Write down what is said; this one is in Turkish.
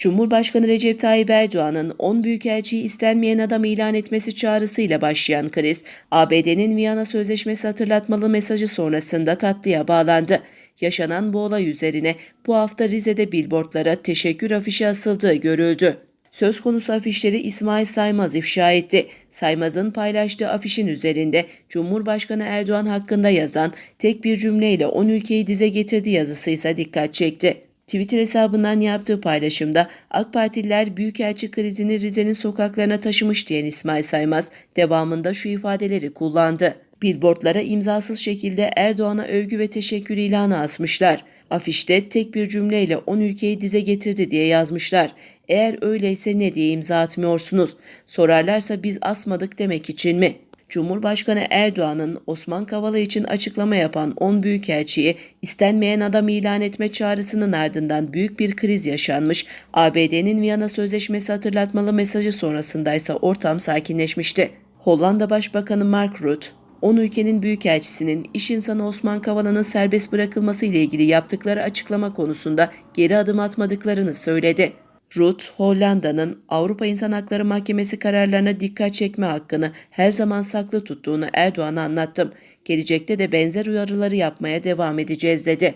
Cumhurbaşkanı Recep Tayyip Erdoğan'ın 10 büyükelçiyi istenmeyen adam ilan etmesi çağrısıyla başlayan kriz, ABD'nin Viyana Sözleşmesi hatırlatmalı mesajı sonrasında tatlıya bağlandı. Yaşanan bu olay üzerine bu hafta Rize'de billboardlara teşekkür afişi asıldığı görüldü. Söz konusu afişleri İsmail Saymaz ifşa etti. Saymaz'ın paylaştığı afişin üzerinde Cumhurbaşkanı Erdoğan hakkında yazan tek bir cümleyle 10 ülkeyi dize getirdi yazısı ise dikkat çekti. Twitter hesabından yaptığı paylaşımda AK Partililer Büyükelçi krizini Rize'nin sokaklarına taşımış diyen İsmail Saymaz devamında şu ifadeleri kullandı. Billboardlara imzasız şekilde Erdoğan'a övgü ve teşekkür ilanı asmışlar. Afişte tek bir cümleyle 10 ülkeyi dize getirdi diye yazmışlar. Eğer öyleyse ne diye imza atmıyorsunuz? Sorarlarsa biz asmadık demek için mi? Cumhurbaşkanı Erdoğan'ın Osman Kavala için açıklama yapan 10 büyükelçiyi istenmeyen adam ilan etme çağrısının ardından büyük bir kriz yaşanmış. ABD'nin Viyana Sözleşmesi hatırlatmalı mesajı sonrasındaysa ortam sakinleşmişti. Hollanda Başbakanı Mark Rutte, 10 ülkenin büyükelçisinin iş insanı Osman Kavala'nın serbest bırakılması ile ilgili yaptıkları açıklama konusunda geri adım atmadıklarını söyledi. Rutte, Hollanda'nın Avrupa İnsan Hakları Mahkemesi kararlarına dikkat çekme hakkını her zaman saklı tuttuğunu Erdoğan'a anlattım. Gelecekte de benzer uyarıları yapmaya devam edeceğiz dedi.